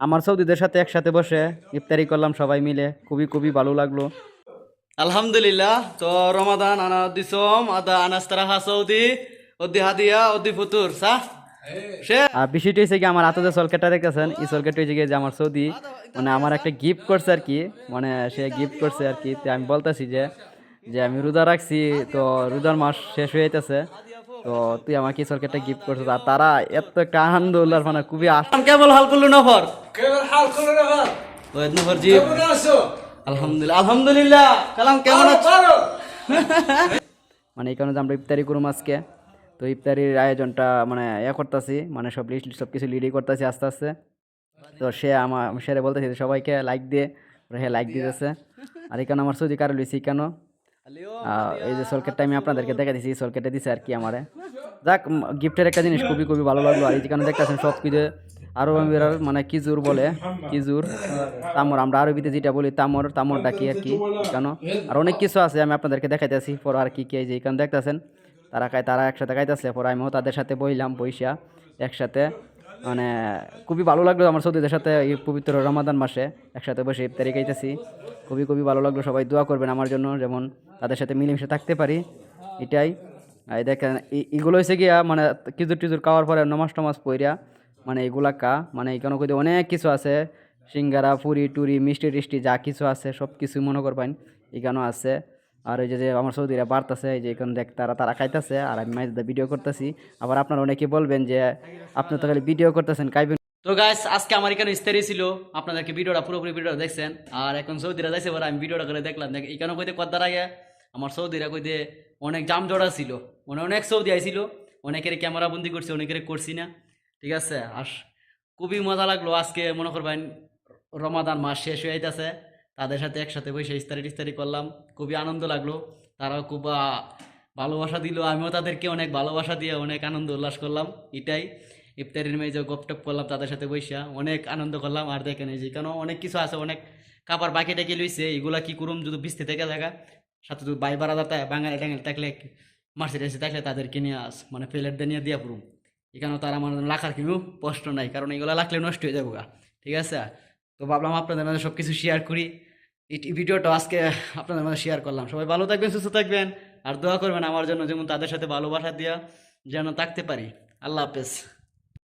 আমার সৌদিদের সাথে একসাথে বসে ইফতারি করলাম সবাই মিলে। খুবই খুবই ভালো লাগল। আলহামদুলিল্লাহ তো রমাদান আনা দিসম আদা আনাস্তারা হা সৌদি অদি হাদিয়া অদি ফুতুর সা সে আর বিষয়টা হয়েছে কি আমার হাতে সলকেটটা রেখেছেন এই সলকেট হয়েছে গিয়ে যে আমার সৌদি মানে আমার একটা গিফট করছে আর কি। মানে সে গিফট করছে আর কি। তো আমি বলতেছি যে যে আমি রোজা রাখছি তো রোজার মাস শেষ হয়ে যেতেছে তো তুই আমাকে সরকার সরকারটা গিফট করছিস। আর তারা এত একটা আনন্দ উল্লাস মানে খুবই আসলাম কেবল হাল করল নফর। কেবল হাল করল জি কেমন আছো? আলহামদুলিল্লাহ। আলহামদুলিল্লাহ। কালাম কেমন আছো? মানে এই কারণে আমরা ইফতারি করুম আজকে। তো ইফতারির আয়োজনটা মানে এ করতেছি। মানে সব লিস্ট সব কিছু লিডি করতেছি আস্তে আস্তে। তো সে আমার সেরে বলতেছি সবাইকে লাইক দিয়ে। হ্যাঁ লাইক দিতেছে। আর এখানে আমার সৌদি কারও লইছি কেন? এই যে সলকেটটা আমি আপনাদেরকে দেখা দিছি সলকেটে দিছে আর কি আমারে। যাক গিফটের একটা জিনিস খুবই খুবই ভালো লাগল। আর এই যেখানে দেখতেছেন সব কিছু আরও মানে কিজুর বলে কিজুর তামর আমরা আরবিতে যেটা বলি তামর তামরটা কি আর কি? কেন আর অনেক কিছু আছে আমি আপনাদেরকে দেখাইতেছি পর আর কি কি এই যে এখানে দেখতেছেন। তারা খায় তারা একসাথে খাইতেছে পর আমিও তাদের সাথে বইলাম বইসা একসাথে। মানে খুবই ভালো লাগল আমার সৌদিদের সাথে এই পবিত্র রমাদান মাসে। একসাথে বসে ইফতারি খাইতেছি। খুবই খুবই ভালো লাগল। সবাই দোয়া করবেন আমার জন্য, যেমন তাদের সাথে মিলেমিশে থাকতে পারি। এটাই। এই দেখেন এগুলো হয়েছে গিয়া মানে কিজুর টিজুর খাওয়ার পরে নমাজ টমাজ পইরা মানে এগুলা কা মানে এখানে কইতে অনেক কিছু আছে। সিঙ্গারা, পুরি, টুরি, মিষ্টি টিষ্টি, যা কিছু আছে সব কিছু মনে করবেন এখানেও আছে। আর এই যে আমার সৌদিরা বাড়তেছে, এই যে এখানে দেখ তারা তারা খাইতেছে, আর আমি মাঝে ভিডিও করতেছি। আবার আপনারা অনেকে বলবেন যে, আপনি তো খালি ভিডিও করতেছেন খাইবেন তো গাইস আজকে আমার এখানে ইস্তারি ছিল, আপনাদেরকে ভিডিওটা পুরোপুরি ভিডিওটা দেখছেন। আর এখন সৌদিরা যাইছে পরে আমি ভিডিওটা করে দেখলাম। দেখ, এখানে কইতে কদ্দার আগে, আমার সৌদিরা কইতে অনেক জাম জড়া ছিল। মানে অনেক সৌদি আইছিল। অনেকের ক্যামেরা বন্দি করছি, অনেকের করছি না। ঠিক আছে, আর খুবই মজা লাগল। আজকে মনে করবেন, রমাদান মাস শেষ হয়ে যাইতেছে। তাদের সাথে একসাথে বসে ইস্তারি টিস্তারি করলাম। খুবই আনন্দ লাগল। তারাও খুব ভালোবাসা দিল। আমিও তাদেরকে অনেক ভালোবাসা দিয়ে অনেক আনন্দ উল্লাস করলাম। এটাই। ইফতারির মেয়ে যে গপটপ করলাম তাদের সাথে বৈশা অনেক আনন্দ করলাম। আর দেখেন এই যে কেন অনেক কিছু আছে, অনেক কাপড় বাকি টাকি লইছে। এগুলা কি করুম? যদি ভিজতে থেকে থাকা সাথে যদি বাই যাতে বাঙালি টাঙ্গালি থাকলে মার্সিডিসি থাকলে তাদেরকে নিয়ে আস মানে প্লেট দিয়ে দিয়া পুরুম এখানেও তারা আমার রাখার কিন্তু কষ্ট নাই, কারণ এগুলো রাখলে নষ্ট হয়ে যাব ঠিক আছে? তো ভাবলাম আপনাদের মাঝে সব কিছু শেয়ার করি। এই ভিডিওটা আজকে আপনাদের মাঝে শেয়ার করলাম। সবাই ভালো থাকবেন, সুস্থ থাকবেন, আর দোয়া করবেন আমার জন্য যেমন তাদের সাথে ভালোবাসা দিয়া যেন থাকতে পারি। আল্লাহ হাফেজ।